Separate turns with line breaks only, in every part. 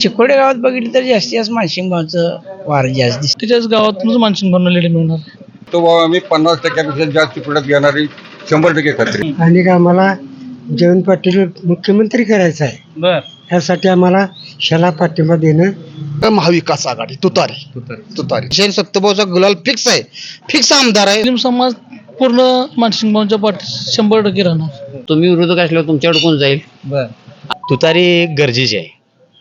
चिकोडे गावात बघितलं तर जास्तीत जास्त मानसिंग भावचं वार जास्त दिसतं.
त्याच्याच गावातूनच मानसिंग भावना लेडी मिळणार.
तो बाबा मी पन्नास टक्क्यापेक्षा जास्त पुढे घेणारी शंभर टक्के खात्री.
आणि आम्हाला जयंत पाटील मुख्यमंत्री करायचं आहे.
बर.
यासाठी आम्हाला शाला पाठिंबा देणं
महाविकास आघाडी तुतारी. तुतारी.
शेन सत्तभाऊचा गुलाल फिक्स आहे. फिक्स आमदार आहे.
मुस्लिम समाज पूर्ण मानसिंग भावच्या पाठी शंभर टक्के राहणार.
तुम्ही विरोधक असल्यावर तुमच्याकडे कोण जाईल?
बर.
तुतारी गरजेची आहे.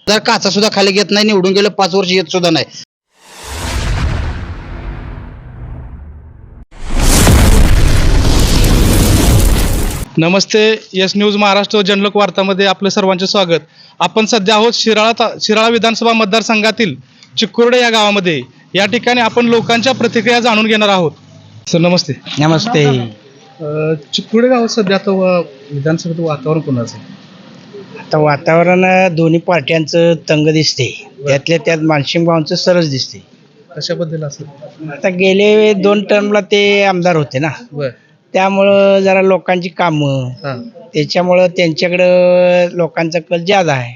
जर काचा सुद्धा खाली घेत नाही निवडून गेलं पाच वर्ष येत सुद्धा नाही.
नमस्ते यस न्यूज महाराष्ट्र जनलोक वार्तामध्ये आपलं सर्वांचे स्वागत. आपण सध्या आहोत शिराळा ता शिराळा विधानसभा मतदारसंघातील चिकुर्डे या गावामध्ये. या ठिकाणी आपण लोकांच्या प्रतिक्रिया जाणून घेणार आहोत. सर नमस्ते.
नमस्ते.
चिकुर्डे गावात सध्या आता व- विधानसभेचं वातावरण कोणाचं आहे?
आता वातावरण दोन्ही पार्ट्यांचं तंग दिसते. त्यातल्या त्यात मानसिंग भावांचं सरस दिसते.
कशाबद्दल असं?
आता गेले दोन टर्मला ते आमदार होते ना.
बर.
त्यामुळं जरा लोकांची कामं
हां.
त्याच्यामुळं त्यांच्याकडं लोकांचा कल ज्यादा आहे.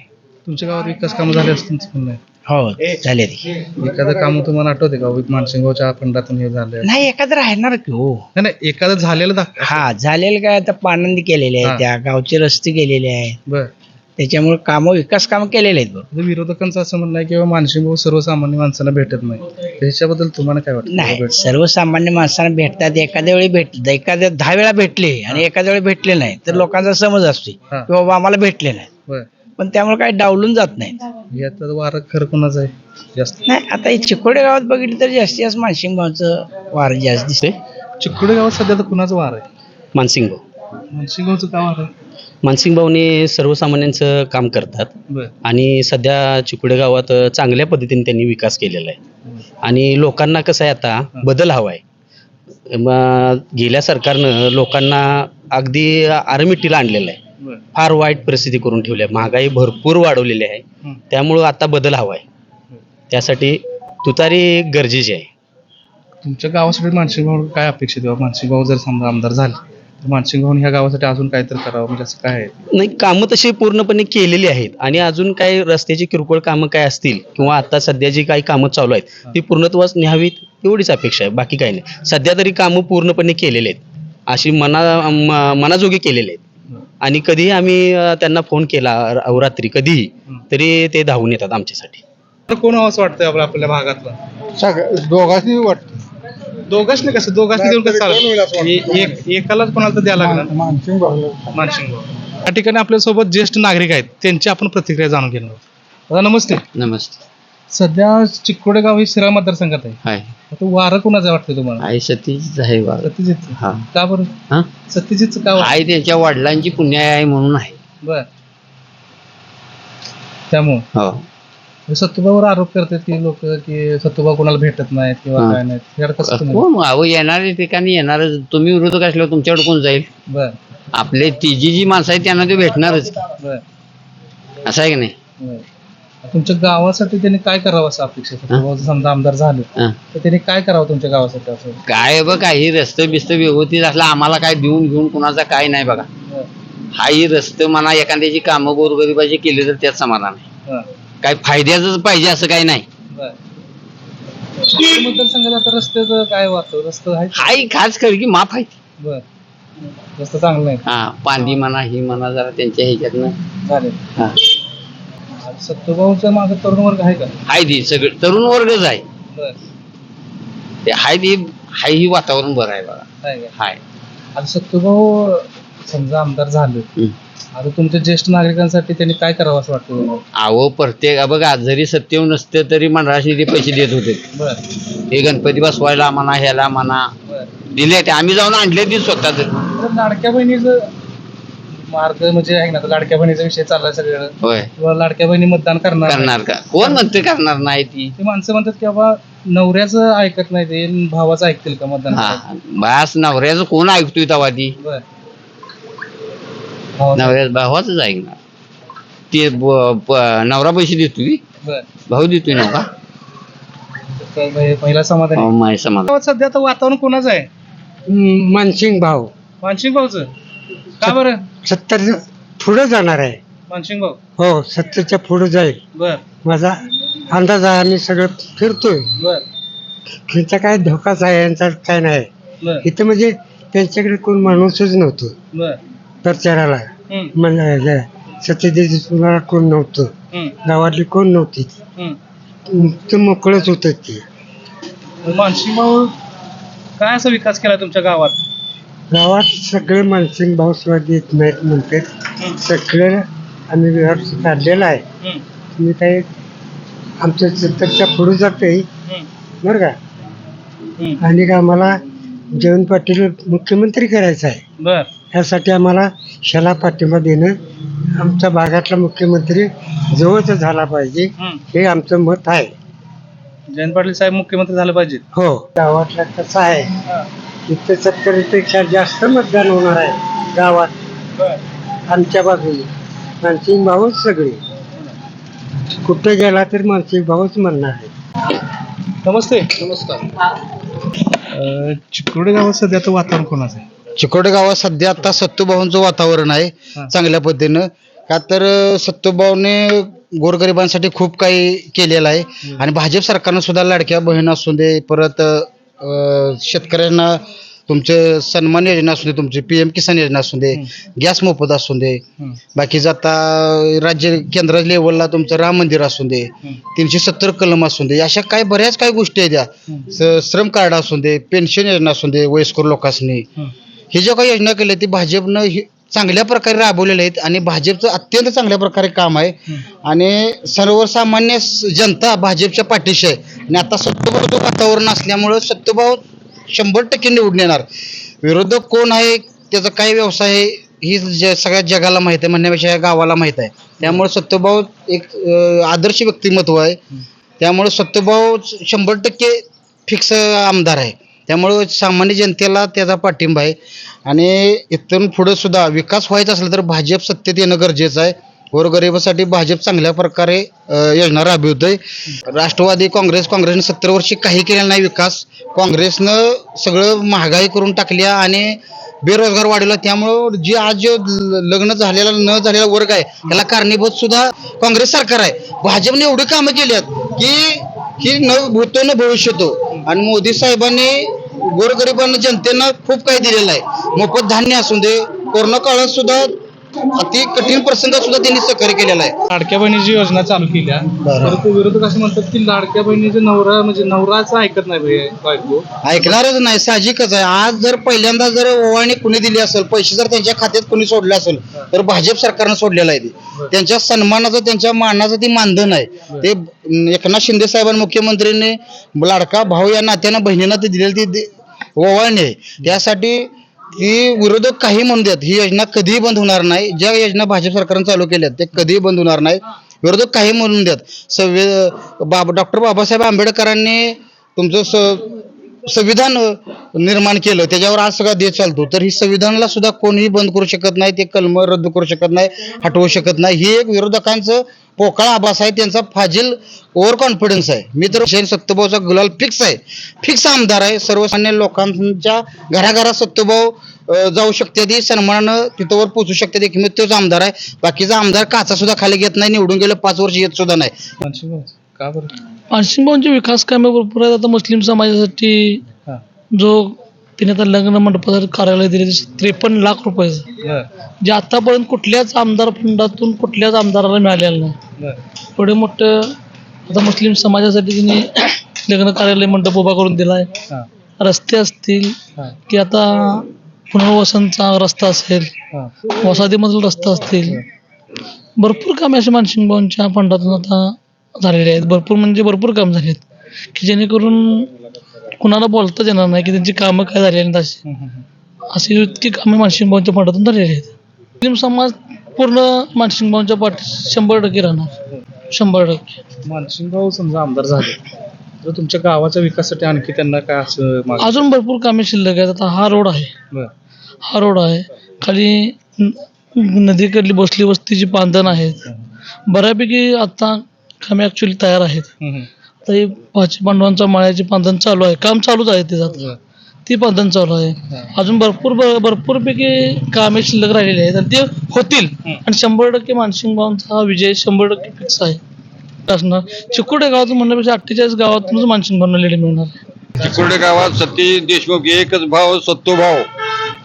तुमच्या गावात विकास कामं झाले असं तुमचं म्हणणं आहे.
हो झाले ते.
एखादं काम तुम्हाला आठवते का? मानसिंगावच्या खंडातून हे झालं. नाही
नाही एखादं राहणार की हो.
नाही एखादं झालेलं दाख
हा झालेलं काय आता पानंदी केलेले
हा.
आहेत त्या गावचे रस्ते केलेले आहेत.
बर.
त्याच्यामुळे कामं विकास कामं केलेले आहेत बघ.
म्हणजे विरोधकांचं असं म्हणणं आहे की बाबा मानसिंग भाऊ सर्वसामान्य माणसांना भेटत नाही ह्याच्याबद्दल तुम्हाला काय वाटतं?
नाही सर्वसामान्य माणसांना भेटतात. एखाद्या वेळी भेट एखाद्या दहा वेळा भेटले आणि एखाद्या वेळी भेटले नाही तर लोकांचा समज असतो की
हा.
बाबा आम्हाला भेटले नाही.
बर
पण त्यामुळे काही डावलून जात नाहीत.
यात वारं खरं कोणाचं आहे? जास्त.
नाही आता हे चिकोडे गावात बघितलं तर जास्तीत जास्त मानसिंग भावचं वार जास्त दिसते
चिकुडे गावात सध्या तर कुणाचं वार आहे?
मानसिंग भाऊ.
मानसिंग भाऊचं का वार आहे?
मानसिंग भाऊने सर्वसामान्यांचं काम करतात. आणि सध्या चिकुडे गावात चांगल्या पद्धतीने त्यांनी विकास केलेला आहे. आणि लोकांना कसं आहे आता बदल हवा आहे गेल्या सरकारनं लोकांना अगदी आरमिटीला आणलेलं आहे. फार वाईट परिस्थिती करून ठेवली आहे. महागाई भरपूर वाढवलेली आहे. त्यामुळं आता बदल हवा आहे त्यासाठी तुतारी गरजेची आहे.
तुमच्या गावासाठी मानसिंग भाऊ काय अपेक्षित मानसिंग भाऊ जर समजा आमदार झाले मानसिंग ह्या गावासाठी अजून काहीतरी करावं? म्हणजे असं काय आहे?
नाही कामं तशी पूर्णपणे केलेली आहेत आणि अजून काही रस्त्याची किरकोळ कामं काय असतील किंवा आता सध्या जी काही कामं चालू आहेत ती पूर्णत्वास न्यावीत एवढीच अपेक्षा आहे. बाकी काही नाही. सध्या तरी कामं पूर्णपणे केलेले आहेत. अशी मना म- मनाजोगे केलेले आहेत. आणि कधीही आम्ही अं, त्यांना फोन केला र- रात्री कधीही तरी ते धावून येतात आमच्यासाठी.
तर कोण असं वाटतंय आपल्या आपल्या भागातलं?
दोघांनी वाटतं.
दोघांच नाही कसं? दोघांच देऊन कसं चालेल? ए- एक एकालाच कोणाला तर द्यायला लागणार
मानसिंग भाऊ
मानसिंग. भाऊ या ठिकाणी आपल्यासोबत ज्येष्ठ नागरिक आहेत. त्यांची आपण प्रतिक्रिया जाणून घेणार आहोत. दादा नमस्ते.
नमस्ते.
सध्या चिक्कोडे गाव हे शिरा मतदारसंघात आहे.
हाय.
आता वारं कोणाचं वाटतं तुम्हाला?
आई सतीच आहे बा
सत्यजित
हा.
का बरं?
हा?
सत्यजितचं का वाटतं?
आई त्यांच्या वडिलांची पुण्य आहे म्हणून आहे.
बर. त्यामुळं.
हो.
सत्तूबावर आरोप करतात की लोक की सत्तूबा कोणाला भेटत नाहीत किंवा
हा.
काय नाहीत. याकडे कसं तुम्ही?
कोण? अहो येणारे ठिकाणी येणार तुम्ही विरोधक असल्यावर तुमच्याकडे कोण जाईल?
बर.
आपले तिची जी माणसं आहेत त्यांना ते भेटणारच.
बर.
असं आहे की नाही?
बर. तुमच्या गावासाठी त्यांनी काय करावं असं अपेक्षा आहे? सत्तूबा जर समजा आमदार झाले
हा.
तर त्यांनी काय करावं तुमच्या गावासाठी असं?
काय बघ काही रस्ते बिस्त व्यवस्थित असलं आम्हाला काय देऊन घेऊन कुणाचा काय नाही बघा.
बर.
हाही रस्ते म्हणा एखाद्याची कामं गोरगरिबाची केली तर त्यात समाधान आहे.
हा.
काय फायद्याच पाहिजे असं काही नाही.
बर. मतदारसंघात आता रस्त्याचं काय वाटतं? रस्ते आहेत
हाही खास कर की माफ आहे.
बर. रस्ते चांगलं नाही
हा पांदी म्हणा ही म्हणा जरा त्यांच्या ह्याच्यातनं.
झाले.
हा.
सत्तूभाऊच्या मागे तरुण वर्ग आहे का?
हाय ती सगळं तरुण वर्गच आहे.
बर.
ते हाय ती हाय ही वातावरण बरं आहे बघा.
आहे का?
हाय.
आता सत्तूभाऊ समजा आमदार झाले.
हम्म.
आता तुमच्या ज्येष्ठ नागरिकांसाठी त्यांनी काय करावं असं वाटतं तुम्हाला?
अहो प्रत्येक बघा जरी सत्य नसते तरी मंडळाशी ते पैसे देत होते.
बर.
हे गणपती बसवायला म्हणा ह्याला म्हणा.
बर.
दिले ते. आम्ही जाऊन आणले ती स्वतःच.
तर लाडक्या बहिणीचं मार्ग म्हणजे आहे ना आता लाडक्या बहिणीचा विषय चाललाय सगळं
होय.
किंवा लाडक्या बहिणी मतदान करणार नाही.
करणार का? कोण म्हणते करणार नाही ती?
ते माणसं म्हणतात की बाबा नवऱ्याचं ऐकत नाही ते. भावाचं ऐकतील का मतदान
हा. बास नवऱ्याचं कोण ऐकतोय तेव्हा ती?
बर. भावाचं-
नवऱ्या भावाच ऐकणार ते नवरा पैसे
बर.
भाऊ देतोय
तर हे पहिला समाधान आहे.
माय समाज
गावात सध्या आता वातावरण कोणाचं आहे?
मानसिंग भाऊ.
मानसिंग भाऊचं? का बरं?
सत्तर पुढे जाणार आहे.
मानसिंग भाऊ.
हो सत्तेच्या पुढे जाईल.
बर.
माझा अंदाज आहे आम्ही सगळं फिरतोय.
बर.
त्यांचा काय धोकाच आहे यांचा काय नाही.
बर.
इथं म्हणजे त्यांच्याकडे कोण माणूसच नव्हतं.
बर.
प्रचाराला.
हम्म,
म्हणजे सत्यजित तुम्हाला कोण नव्हतं?
हम्म,
गावातली कोण नव्हती
हम्म.
ते मोकळच होतं ते.
मानसिंग भाऊ काय असा विकास केला तुमच्या गावात?
गावात सगळे मानसिंग भाऊ स्वाद येत नाहीत म्हणतात सगळं आम्ही व्यवस्थित काढलेला आहे.
हम्म,
तुम्ही काही आमच्या सत्तरच्या पुढे जाते
हम्म,
बरं का?
हम्म.
आणि आम्हाला जयंत पाटील मुख्यमंत्री करायचं आहे.
बर.
यासाठी आम्हाला शाला पाठिंबा देणं आमच्या भागातला मुख्यमंत्री जवळच झाला पाहिजे.
हम्म.
हे आमचं मत आहे.
जयंत पाटील साहेब मुख्यमंत्री झालं पाहिजे
हो. गावातला कसं आहे? इथं सत्तरपेक्षा जास्त मतदान होणार आहे गावात. आमच्या बाजूने. मानसिंग भाऊच सगळे. कुठे गेला तर मानसिंग भाऊच म्हणणार आहे.
नमस्ते. नमस्कार. चिकोडे गावात सध्या आता वातावरण कोणाचं आहे?
चिकोडे गावात सध्या आता सत्तूभाऊंचं वातावरण आहे
हा.
चांगल्या पद्धतीनं. का तर सत्तूभाऊने गोरगरिबांसाठी खूप काही केलेलं आहे. आणि भाजप सरकारनं सुद्धा लाडक्या बहीण असू दे परत अं, शेतकऱ्यांना तुमचे सन्मान योजना असू दे तुमची पी एम किसान योजना असू दे गॅस मोफत असू दे. बाकीचं आता राज्य केंद्र लेवलला तुमचं राम मंदिर असू दे तीनशे सत्तर कलम असू दे अशा काही बऱ्याच काही गोष्टी आहेत या. स- श्रम कार्ड असू दे पेन्शन योजना असू दे वयस्कर
हम्म.
हे ज्या काही योजना केल्या ती भाजपनं चांगल्या प्रकारे राबवलेल्या आहेत आणि भाजपचं अत्यंत चांगल्या प्रकारे काम आहे. आणि सर्वसामान्य जनता भाजपच्या पाठीशी आहे. आणि आता सत्यभावचं वातावरण असल्यामुळं सत्यभाव शंभर टक्के निवडून येणार. विरोधक कोण आहे त्याचा काय व्यवसाय आहे ही ज सगळ्या जगाला माहीत आहे म्हणण्यापेक्षा या गावाला माहीत आहे. त्यामुळे सत्यभाऊ एक अं, आदर्श व्यक्तिमत्व आहे. त्यामुळे सत्यभाऊ शंभर टक्के फिक्स आमदार आहे. त्यामुळं सामान्य जनतेला त्याचा पाठिंबा आहे. आणि इथून पुढे सुद्धा विकास व्हायचा असला तर भाजप सत्तेत येणं गरजेचं आहे. गोरगरिबासाठी भाजप चांगल्या प्रकारे योजना राबवतोय. राष्ट्रवादी काँग्रेस काँग्रेसने सत्तर वर्षी काही केलेला नाही विकास. काँग्रेसनं सगळं महागाई करून टाकल्या आणि बेरोजगार वाढवला. त्यामुळं जे आज जे लग्न झालेला न झालेला वर्ग आहे त्याला कारणीभूत सुद्धा काँग्रेस सरकार आहे. भाजपने एवढी कामं केली आहेत की की न भूतो न भविष्यतो. आणि मोदी साहेबांनी गोरगरिबांना जनतेनं खूप काही दिलेलं आहे. मोफत धान्य असून दे कोरोना काळात सुद्धा अति कठीण प्रसंगात सुद्धा त्यांनी सहकार्य केलेलं आहे.
लाडक्या बहिणीची योजना चालू केल्या. परंतु विरोधक असे म्हणतात की लाडक्या बहिणीचे नवरा म्हणजे नवराचं ऐकत नाही बाई- बायको.
ऐकणारच नाही साहजिकच आहे. आज जर पहिल्यांदा जर ओवाळणी कुणी दिली असेल पैसे जर त्यांच्या खात्यात कुणी सोडले असेल तर भाजप सरकारनं सोडलेलं आहे ते. त्यांच्या सन्मानाचं त्यांच्या मानाचं ते मानधन आहे. ते अं, एकनाथ शिंदे साहेबांनी मुख्यमंत्र्यांनी लाडका भाऊ या नात्यानं बहिणींना ते दिलेली ती दे- ओवाळणी आहे. त्यासाठी ही विरोधक काही म्हणू देत ही योजना कधीही बंद होणार नाही. ज्या योजना भाजप सरकारनं चालू केल्यात ते कधीही बंद होणार नाही. विरोधक काही म्हणून देत. संवि बाब डॉक्टर बाबासाहेब आंबेडकरांनी तुमचं स संविधान निर्माण केलं. त्याच्यावर आज सगळा देश चालतो. तर ही संविधानाला सुद्धा कोणीही बंद करू शकत नाही ते कलम रद्द करू शकत नाही हटवू शकत नाही. हे एक विरोधकांचं पोकळा आभास आहे त्यांचा फाजील ओव्हर कॉन्फिडन्स आहे. मी तर शेन सत्यभाऊचा गुलाल फिक्स आहे. फिक्स आमदार आहे. सर्वसामान्य लोकांच्या घराघरात सत्यभाऊ जाऊ शकते ती सन्मानानं तिथवर पोचू शकते की किंमत तोच आमदार आहे. बाकीचा आमदार काचा सुद्धा खाली घेत नाही निवडून गेलं पाच वर्ष येत सुद्धा नाही.
का बरं?
मानसिंगभाऊंचे विकास कामे भरपूर आहेत. आता मुस्लिम समाजासाठी
हा.
जो तिने आता लग्न मंडपाचं कार्यालय दिले त्रेपन्न लाख रुपयाचं.
बर.
जे आतापर्यंत कुठल्याच आमदार फंडातून कुठल्याच आमदाराला मिळालेलं नाही.
बर.
एवढे मोठं आता मुस्लिम समाजासाठी तिने लग्न कार्यालय मंडप उभा करून दिलाय.
हा.
रस्ते असतील
हा.
की आता पुनर्वसनचा रस्ता असेल
हा.
वसाहतीमधील रस्ता असतील. भरपूर कामे असे मानसिंगभाऊंच्या फंडातून आता झालेले आहेत. भरपूर म्हणजे भरपूर काम झाले आहेत. की जेणेकरून कुणाला बोलताच येणार नाही की त्यांची कामं काय झालेली आहेत अशी. अशी इतकी कामे मानसिंगभाऊंच्या फंडातून झालेली आहेत. मुस्लिम समाज पूर्ण मानसिंगभाऊंच्या पाठी शंभर टक्के राहणार. शंभर टक्के.
मानसिंग भाऊ समजा आमदार झाले. तर तुमच्या गावाच्या विकासासाठी आणखी त्यांना काय असं
अजून भरपूर कामे शिल्लक आहेत. आता हा रोड आहे.
बर.
हा रोड आहे. खाली न- नदीकडली बसली वस्तीची बांधण आहेत. बऱ्यापैकी आता कामे ॲक्च्युली तयार आहेत. हे पाचशे पांडवांचा माळ्याची बांधण चालू आहे. काम चालूच आहे आता.
बर.
ती पद्धत चालू आहे. अजून भरपूर भरपूर पैकी कामे शिल्लक राहिलेली आहेत. आणि ते होतील. आणि शंभर टक्के मानसिंग भाऊंचा हा विजय शंभर टक्के फिक्स आहे. असणार. चिकोडे गावातून म्हणण्यापेक्षा अठ्ठेचाळीस गावातूनच मानसिंग भाऊंना लेडी मिळणार. आहे
चिकुर्डे गावात सतीश देशमुख एकच भाव सत्तो भाव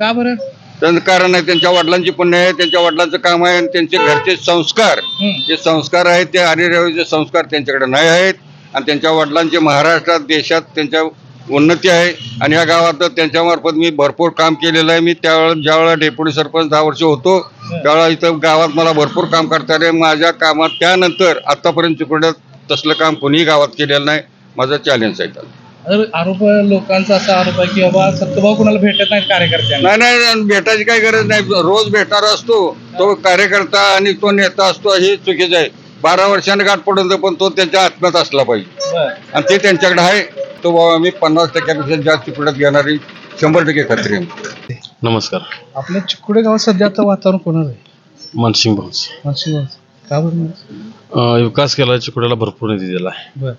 का बरं?
त्यांचं कारण आहे त्यांच्या वडिलांची पुण्य आहे त्यांच्या वडिलांचं काम आहे आणि त्यांचे घरचे संस्कार जे संस्कार आहेत ते हरिरावीचे संस्कार त्यांच्याकडे नाही आहेत. आणि त्यांच्या वडिलांचे महाराष्ट्रात देशात त्यांच्या उन्नती आहे. आणि या गावात त्यांच्यामार्फत मी भरपूर काम केलेलं आहे. मी त्यावेळेला ज्यावेळेला डेप्युटी सरपंच दहा वर्ष होतो त्यावेळेला इथं गावात मला भरपूर काम करता आले. माझ्या कामात त्यानंतर आतापर्यंत चिकुर्ड्यात तसलं काम कोणीही गावात केलेलं नाही. माझं चॅलेंज आहे त्याला.
तर आरोप लोकांचा असा आरोप आहे की बाबा सत्यभाऊ कुणाला भेटत नाहीत कार्यकर्त्यांना?
नाही नाही भेटायची काही गरज नाही. रोज भेटणार असतो. तो कार्यकर्ता आणि तो नेता असतो हे चुकीचं आहे. बारा वर्षाने गाठ पडून पण तो त्यांच्या आत्म्यात असला पाहिजे. आणि ते त्यांच्याकडे आहे. तो बाबा मी पन्नास टक्क्यापेक्षा जास्त पुढ्यात घेणारी शंभर टक्के खात्री आहे.
नमस्कार.
आपल्या चिकोडे गावात सध्या आता वातावरण कोणाचं आहे?
मानसिंग भाऊच.
मानसिंग भाऊचं. का बरं नाही?
विकास केला चिकुड्याला भरपूर निधी दिला आहे.
बर.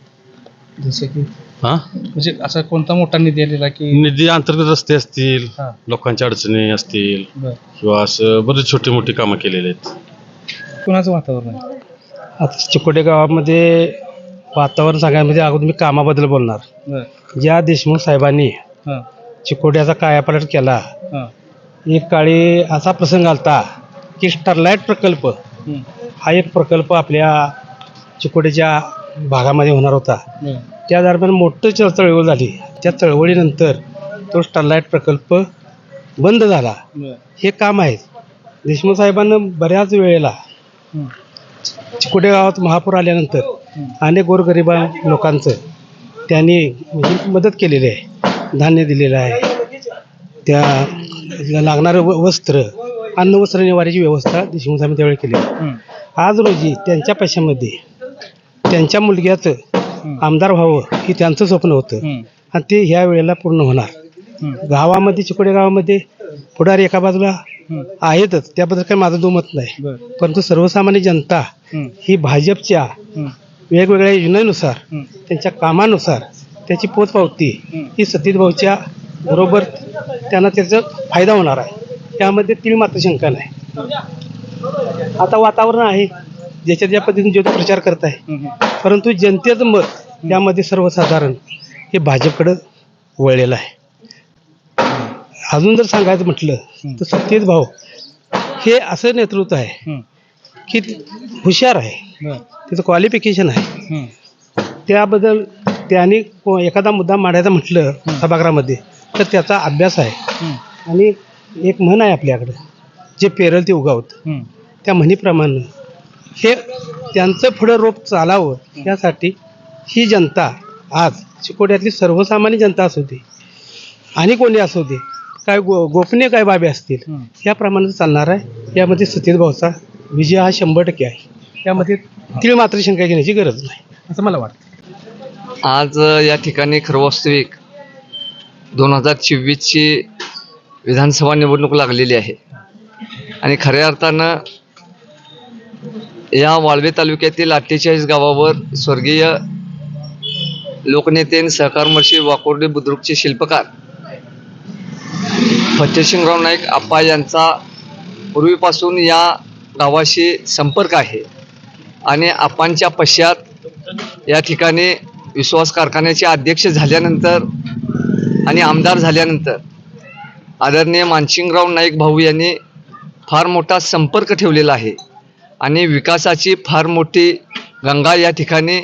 जसे की?
हा?
म्हणजे असा कोणता मोठा निधी आलेला की
निधी अंतर्गत रस्ते असतील
हा.
लोकांच्या अडचणी असतील
बर.
किंवा असं बरेच छोटी मोठी कामं केलेली आहेत.
कुणाचं वातावरण आहे?
आता चिकोटे गावामध्ये वातावरण सांगायला म्हणजे अगोदर मी कामाबद्दल बोलणार.
बर.
ज्या देशमुख साहेबांनी
हां.
चिकोट्याचा कायापालट केला
हां.
एक काळी असा प्रसंग आलता की स्टरलाईट प्रकल्प
हं.
हा एक प्रकल्प आपल्या चिकोट्याच्या भागामध्ये होणार होता.
बर.
त्या दरम्यान मोठं चळ चळवळ झाली. त्या चळवळीनंतर तो स्टरलाईट प्रकल्प बंद झाला. हे काम आहे. देशमुख साहेबांना बऱ्याच वेळेला. चिकोटे गावात महापूर आल्यानंतर अनेक गोरगरिबा लोकांचं त्यांनी मदत केलेली आहे. धान्य दिलेलं आहे. त्या लागणारं व वस्त्र अन्न वस्त्र निवाऱ्याची व्यवस्था देशमुख साहेबांनी त्यावेळी केली. आज रोजी त्यांच्या पैशामध्ये त्यांच्या मुलग्याचं आमदार व्हावं हे त्यांचं स्वप्न होतं. आणि ते ह्या वेळेला पूर्ण होणार. गावामध्ये चिकोडे गावामध्ये पुढारी एका बाजूला. आहेतच त्याबद्दल काही माझं दुमत नाही परंतु सर्वसामान्य जनता
हं.
भाजपच्या. वेगवेगळ्या योजनेनुसार. त्यांच्या कामानुसार त्याची पोचपावती
हं.
ही सतीश भाऊच्या बरोबर त्यांना त्याचा फायदा होणार आहे त्यामध्ये तीळ मात्र शंका नाही आता वातावरण आहे ज्याच्या ज्या पद्धतीने जो तो प्रचार करत आहे. परंतु जनतेचं मत त्यामध्ये सर्वसाधारण हे भाजपकडं वळलेलं आहे अजून जर सांगायचं म्हटलं तर सत्यजित भाऊ हे असं नेतृत्व आहे. की हुशार आहे त्याचं क्वालिफिकेशन आहे. त्याबद्दल त्यांनी एखादा मुद्दा मांडायचा म्हटलं सभागृहामध्ये तर त्याचा अभ्यास आहे. आणि एक म्हण आहे आपल्याकडं जे पेरल ते उगावत. त्या म्हणीप्रमाणे हे त्यांचं पुढं रोप चालावं यासाठी ही जनता आज चिकोट्यातली सर्वसामान्य जनता असू दे आणि कोणी असू दे काय गो गोपनीय काय बाबी असतील. याप्रमाणे चालणार आहे. यामध्ये सतीश भाऊचा विजय हा शंभर टक्के आहे. त्यामध्ये तीळ मात्र शंका घेण्याची गरज नाही.
असं मला वाटतं.
आज या ठिकाणी खरं वास्तविक दोन हजार चोवीसची विधानसभा निवडणूक लागलेली आहे. आणि खऱ्या अर्थानं या वाळवे तालुक्यातील अठ्ठेचाळीस गावावर स्वर्गीय लोकनेते सहकारमर्षी वाकोर्डे बुद्रुकचे शिल्पकार फतेसिंगराव नाईक आप्पा यांचा पूर्वीपासून या गावाशी संपर्क आहे. आणि आपांच्या पश्चात या ठिकाणी विश्वास कारखान्याचे अध्यक्ष झाल्यानंतर आणि आमदार झाल्यानंतर आदरणीय मानसिंगराव नाईक भाऊ यांनी फार मोठा संपर्क ठेवलेला आहे. आणि विकासाची फार मोठी गंगा या ठिकाणी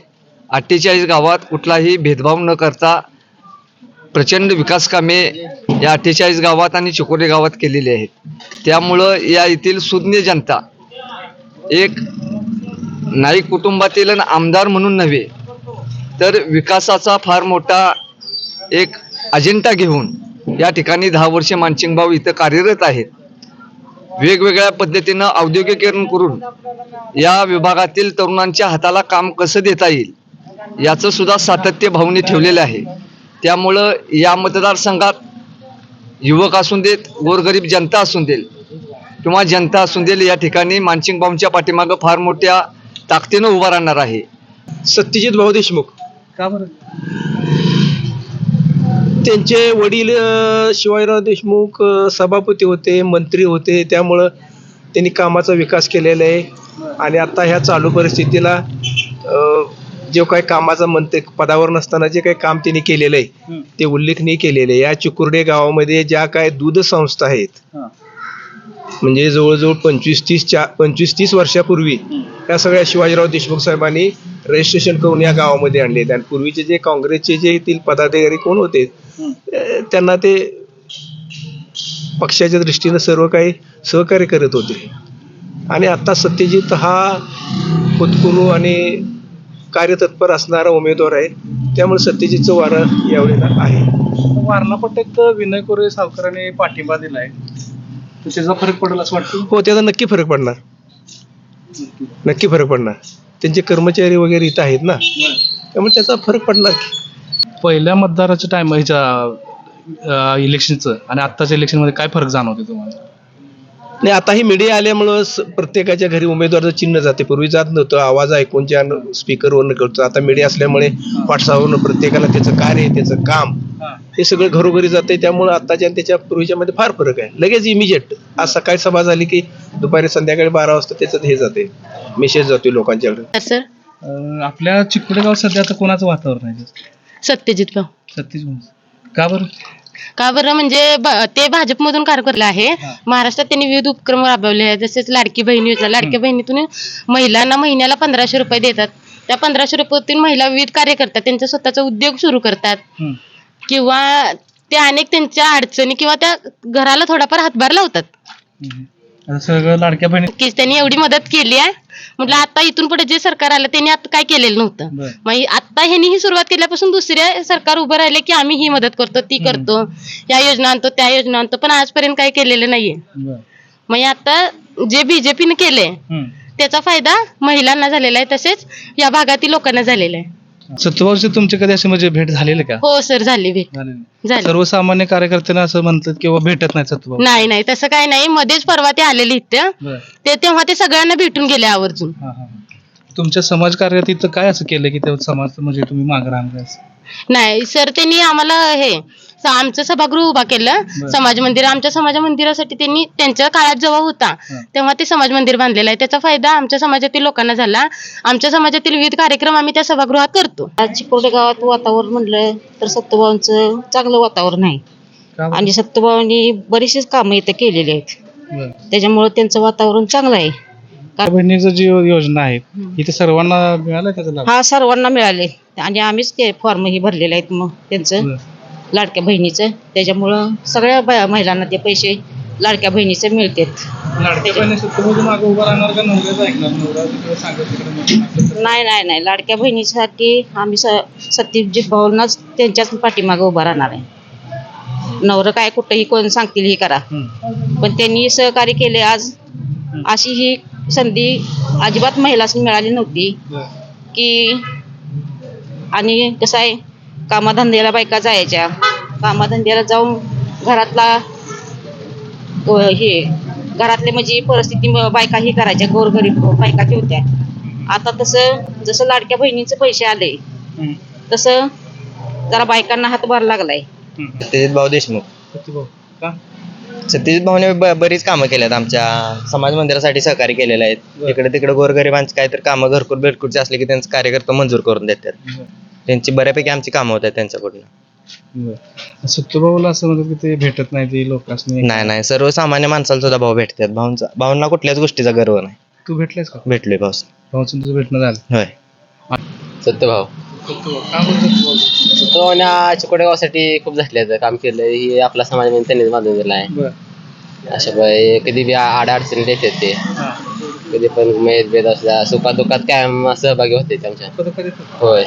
अठ्ठेचाळीस गावात कुठलाही भेदभाव न करता प्रचंड विकासकामे या अठ्ठेचाळीस गावात आणि चिकोरे गावात केलेली आहेत. त्यामुळं या येथील सुज्ञ जनता एक नाईक कुटुंबातील आणि आमदार म्हणून नव्हे तर विकासाचा फार मोठा एक अजेंडा घेऊन या ठिकाणी दहा वर्षे मानसिंगभाऊ इथं कार्यरत आहेत. वेगवेगळ्या पद्धतीनं औद्योगिकीकरण करून या विभागातील तरुणांच्या हाताला काम कसं देता येईल याचं सुद्धा सातत्य भाऊनी ठेवलेलं आहे. त्यामुळं या मतदारसंघात युवक असून देत गोरगरीब जनता असून देईल किंवा जनता असून देईल या ठिकाणी मानसिंग भाऊंच्या पाठीमागं फार मोठ्या ताकदीनं उभा राहणार आहे.
सत्यजित भाऊ देशमुख.
का बरं?
त्यांचे वडील शिवाजीराव देशमुख सभापती होते मंत्री होते. त्यामुळं त्यांनी कामाचा विकास केलेला आहे. आणि आता ह्या चालू परिस्थितीला जे काही कामाचा म्हणते पदावर नसताना जे काही काम त्यांनी केलेलं आहे ते उल्लेखनीय केलेले आहे. या चिकुर्डे गावामध्ये ज्या काय दूध संस्था आहेत म्हणजे जवळजवळ पंचवीस तीस चा पंचवीस तीस वर्षापूर्वी या सगळ्या शिवाजीराव देशमुख साहेबांनी रजिस्ट्रेशन करून या गावामध्ये आणले आणि पूर्वीचे जे काँग्रेसचे जे येथील पदाधिकारी कोण होते त्यांना ते पक्षाच्या दृष्टीनं सर्व काही सहकार्य करत होते. आणि आता सत्यजित हा खुदकुरू आणि कार्यतत्पर असणारा उमेदवार आहे. त्यामुळे सत्यजितचं वारं यावेळेला आहे.
वारणा पट्ट्यात विनय कोरे सावकरांनी पाठिंबा दिलाय. त्याचा फरक पडेल असं वाटतं?
हो त्याचा नक्की फरक पडणार. नक्की फरक पडणार. त्यांचे कर्मचारी वगैरे इथं आहेत ना. त्यामुळे त्याचा फरक पडणार
पहिल्या मतदाराच्या टाइम ह्याच्या इलेक्शनचं आणि आत्ताच्या इलेक्शनमध्ये काय फरक जाणवते तुम्हाला?
नाही आता ही मीडिया आल्यामुळं प्रत्येकाच्या घरी उमेदवाराचं चिन्ह जाते. पूर्वी जात नव्हतं. आवाज ऐकून ज्या स्पीकरवरनं कळतो आता मीडिया असल्यामुळे व्हॉट्सअपवरनं प्रत्येकाला त्याचं कार्य त्याचं काम. हे. सगळं घरोघरी जाते त्यामुळं आताच्या त्याच्या पूर्वीच्या मध्ये फार फरक आहे. लगेच इमिजिएट आज सकाळी सभा झाली की दुपारी संध्याकाळी बारा वाजता त्याच्यात हे जाते. मेसेज जातोय लोकांच्याकडे
सर
आपल्या चिखले गावात सध्या आता कोणाचं वातावरण आहे?
सत्यजित भाऊ.
भाऊ. का बरं?
का बरं? म्हणजे ब- ते भाजपमधून कारभारले आहे. महाराष्ट्रात त्यांनी विविध उपक्रम राबवले आहेत. जसेच लाडकी बहीण योजना. लाडक्या बहिणीतून महिलांना महिन्याला पंधराशे रुपये देतात. त्या पंधराशे रुपयातून महिला विविध कार्य करतात त्यांचा स्वतःचा उद्योग सुरू करतात.
हम्म.
किंवा ते अनेक त्यांच्या अडचणी किंवा त्या घराला थोडाफार हातभार लावतात.
सगळं लाडक्या बहिणी
नक्कीच त्यांनी एवढी मदत केली आहे म्हटलं आता इथून पुढे जे सरकार आलं त्यांनी आता काय केलेलं नव्हतं
बरं.
मग आता ह्यांनी ही सुरुवात केल्यापासून दुसऱ्या सरकार उभं राहिले की आम्ही ही मदत करतो ती करतो या योजना आणतो त्या योजना आणतो पण आजपर्यंत काही केलेलं नाहीये
बरं.
मग आता जे बीजेपीने केले
हम्म.
त्याचा फायदा महिलांना झालेला आहे तसेच या भागातील लोकांना झालेला आहे
सत्तूभाऊची तुमची कधी अशी म्हणजे भेट झालेली का?
हो सर झाली भेट.
झालेली
झाली.
सर्वसामान्य कार्यकर्त्यांना असं म्हणतात किंवा भेटत नाही सत्तूभाऊ
नाही नाही तसं काही नाही. मध्येच परवा ते आलेले इथं.
बरं.
ते तेव्हा ते सगळ्यांना भेटून गेले आवर्जून.
हा, हा. तुमच्या समाज कार्यात इथं काय असं केलं की ते समाज म्हणजे तुम्ही मागे राहणार?
नाही सर त्यांनी आम्हाला हे स- आमचं सभागृह उभा केलं. समाज मंदिर आमच्या समाज मंदिरासाठी त्यांनी त्यांच्या काळात जेव्हा होता तेव्हा ते समाज मंदिर बांधलेलं आहे. त्याचा फायदा आमच्या समाजातील लोकांना झाला. आमच्या समाजातील विविध कार्यक्रम आम्ही त्या सभागृहात करतो.
चिकोडे गावात वातावरण म्हणलं तर सत्तूभाऊंचं चांगलं वातावरण आहे? आणि सत्तूभाऊंनी बरीचशीच कामं इथं केलेली आहेत. त्याच्यामुळे त्यांचं वातावरण चांगलं आहे.
बहिणीचं जी योजना आहे इथे सर्वांना मिळाला त्याचा
हा सर्वांना मिळाले. आणि आम्हीच ते फॉर्म ही भरलेले आहेत मग त्यांचं. लाडक्या बहिणीचं. त्याच्यामुळं सगळ्या बाया- महिलांना ते पैसे लाडक्या बहिणीचे मिळतात.
लाडक्या बहिणी सत्तूभाऊ मागे उभा राहणार का? नवऱ्याचं ऐकणार नवरा तिकडे सांगत तिकडे म्हणून.
नाही नाही नाही. लाडक्या बहिणीसाठी आम्ही स सत्यजित भाऊंनाच त्यांच्याच पाठीमागे उभा राहणार आहे. नवरं काय कुठंही कोण सांगतील हे करा.
हम्म.
पण त्यांनी सहकार्य केले आज. अशी ही संधी अजिबात महिलांनी मिळाली नव्हती.
बरं.
की आणि कसं आहे? कामाधंद्याला बायका जायच्या. कामाधंद्याला जाऊन घरातला हे घरातले म्हणजे परिस्थिती म- बायका हे करायच्या गोरगरीब बायकाच्या होत्या. आता तसं जसं लाडक्या बहिणीचे पैसे आले. तसं जरा बायकांना हातभार लागलाय.
सत्यजित भाऊ देशमुख. सत्यजित भाऊने बरीच कामं केल्यात आमच्या समाज मंदिरासाठी सहकार्य केलेले आहेत. इकडे तिकडे गोरगरिबांची काहीतरी कामं घरकुल बेडकुलची असले की त्यांचं कार्यकर्ता मंजूर करून देतात. त्यांची बऱ्यापैकी आमची कामं होतात त्यांच्याकडून.
बरं. सत्तूभाऊला असं म्हणतात की ते भेटत नाही ते लोक
नाही. नाही सर्वसामान्य माणसाला सुद्धा भाऊ भेटतात. भाऊंचा भाऊंना कुठल्याच गोष्टीचा गर्व नाही.
तू भेटलेस का?
भेटलोय भाऊ.
भाऊचं तुझं भेटणं झालं.
होय.
सत्यभाव? सत्यभावना चिकोडे गावासाठी खूप झाले काम केलं हे आपला समाज म्हणून त्यांनीच बांधून दिला आहे
बरं.
अशा बाई कधी बी आड अडचणीत येतात ते.
हा.
कधी पण मेद भेद असल्या सुखात दुःखात काय सहभागी होते त्यांच्या. होय.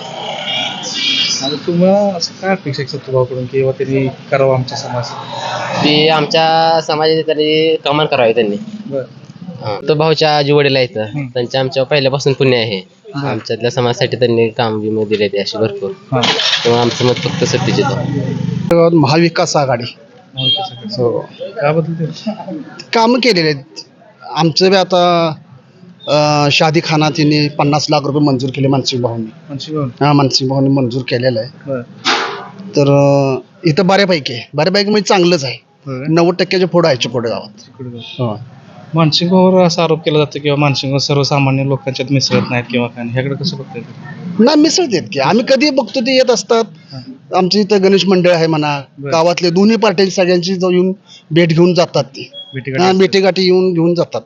आणि तुम्हाला असं काय अपेक्षा आहे सत्तूभाऊकडून किंवा त्यांनी करावं आमचा समाज
ती आमच्या समाजाची तरी कमान करावी त्यांनी.
बरं.
हा. तो भाऊच्या जी वडील आहेत. त्यांच्या आमच्या पहिल्यापासून पुण्य आहे. आमच्यातल्या समाजासाठी त्यांनी काम बिम दिले ते असे भरपूर.
हा.
तेव्हा आमचं मत फक्त आहे.
महाविकास आघाडी. हो.
का बदल ते
कामं केलेले आहेत. आमचं बी आता शादी खाना तिने पन्नास लाख रुपये मंजूर केले मानसिंग भाऊंनी हा मानसिंग भाऊंनी मंजूर केलेलं आहे. तर अं, इथं बऱ्यापैकी आहे बऱ्यापैकी म्हणजे चांगलंच आहे. नव्वद टक्क्याच्या पुढं आहे चिकोडे गावात हो.
मानसिंगावर असा आरोप केला जातो किंवा मानसिंग सर्वसामान्य लोकांच्यात मिसळत नाहीत किंवा काय नाही. ह्याकडे कसं बघताय तुम्ही?
नाही मिसळतेत की आम्ही कधी बघतो ते येत असतात आमचं इथं गणेश मंडळ आहे म्हणा
बरं.
गावातले दोन्ही पार्टी सगळ्यांची येऊन भेट घेऊन जातात ते.
भेटीगाठी
येऊन घेऊन जातात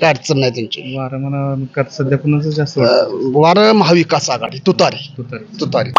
काय अडचण नाही त्यांची
वारं म्हणा सध्या पुन्हा जास्त वाटतं.
वारं महाविकास आघाडी तुतारी
तुतारी.
तुतारी